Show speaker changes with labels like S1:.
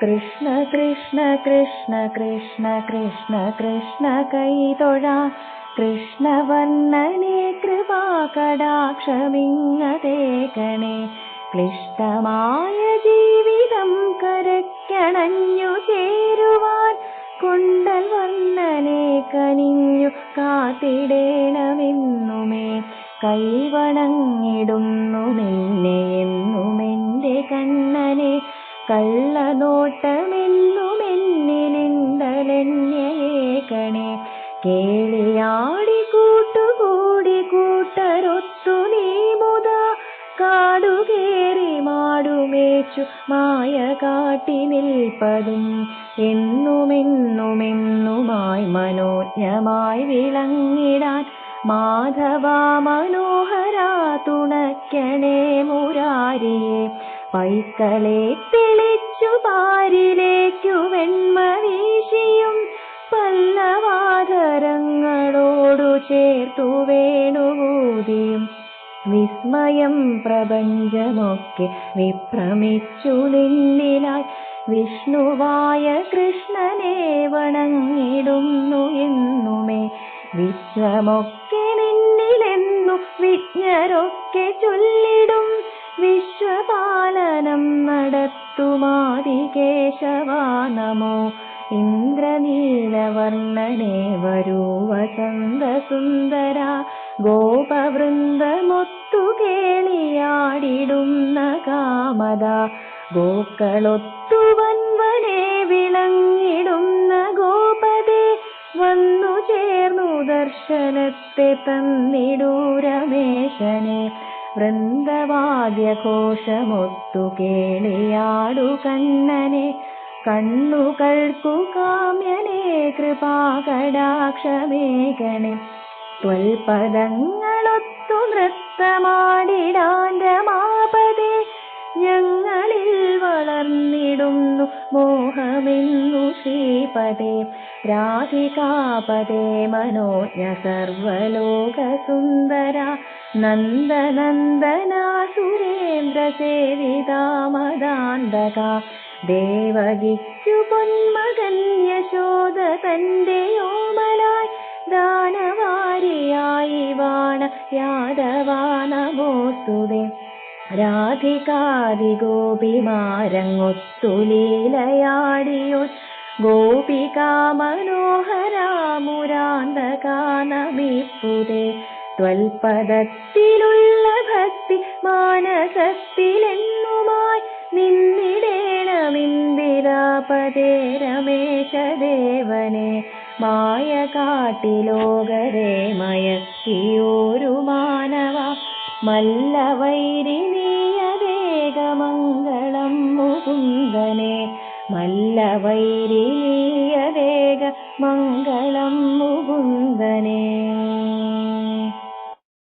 S1: കൃഷ്ണ കൃഷ്ണ കൃഷ്ണ കൃഷ്ണ കൃഷ്ണ കൃഷ്ണ കൈതൊഴ കൃഷ്ണവർണനെ കൃപാകടാക്ഷമിങ്ങതേകണേ ക്ലിഷ്ടമായ ജീവിതം കരക്കണഞ്ഞു ചേരുവാൻ കുണ്ടൽ വർണനെ കനിഞ്ഞു കാത്തിടേണമെന്നുമേ. കൈവണങ്ങിടുന്നു നിന്നെ എന്നുമെന്റെ കണ്ണനെ. കള്ളനോട്ടമെന്നുമെന്നിലിണ്ടലെന്നയേക്കണേ കേളിയാടി കൂട്ടുകൂടി കൂട്ടരൊത്തു നീ മുത കാടുകേറി മാടുമേച്ചു മായ കാട്ടി നിൽപ്പതും എന്നുമെന്നുമെന്നുമായി മനോജ്ഞമായി വിളങ്ങിടാൻ മാധവ മനോഹര തുണയ്ക്കണേ മുരാരിയെ. പൈക്കളെ തെളിച്ചു പാരിലേക്കു വെണ്മ വീശിയും പല്ലവാതരങ്ങളോടു ചേർത്തു വേണുകൂതിയും വിസ്മയം പ്രപഞ്ചമൊക്കെ വിഭ്രമിച്ചു നിന്നിലായി വിഷ്ണുവായ കൃഷ്ണനെ വണങ്ങിടുന്നു എന്നുമേ. വിശ്വമൊക്കെ നിന്നിലെന്നു വിജ്ഞരൊക്കെ ചൊല്ലിടും. വിശ്വപാലനം നടത്തുമാതികേശവ നമോ. ഇന്ദ്രനീലവർണനെ വരൂ വസന്ത സുന്ദര ഗോപവൃന്ദമൊത്തു കേളിയാടിടുന്ന കാമത ഗോക്കളൊത്തു വൻവനെ വിളങ്ങിടുന്ന ഗോപതേ വന്നു ചേർന്നു ദർശനത്തെ തന്നിടൂരമേശനെ വൃന്ദവാദ്യഘോഷമൊത്തു കേളിയാടു കണ്ണനെ കണ്ണുകൾക്കു കാമ്യനെ കൃപാകടാക്ഷമേകണേ ത്വൽപദങ്ങളൊത്തു നൃത്തമാടിടാന്റെ മാപതേ ഞങ്ങളിൽ വളർന്നിടുന്നു മോഹമെന്നു ശ്രീപദേ രാധികാപദേ മനോജ്ഞ സർവലോക സുന്ദര നന്ദനന്ദന സുരേന്ദ്ര സേവിതാമദാന്തക ദേവഗിച്ചു പൊന്മകൻ യശോദ തന്റെ ഓമലായി ദാനവാരിയായി വാണ യാദവ രാധികാദിഗോപിമാരങ്ങൊത്തുലീലയാടിയോ ഗോപികാ മനോഹരാമുരാന്തകാനമിപ്പുതേ ത്വൽപദത്തിലുള്ള ഭക്തി മാനസത്തിലെന്നുമായി നിന്നിടേണമിന്ദിരാപദേ രമേശദേവനെ. മായ കാട്ടിലോകരെ മയക്കിയോരു മാനവ മല്ലവൈരി നീയവേഗമംഗളം മുകുന്ദനെ മല്ലവൈരി നീയവേഗ മംഗളം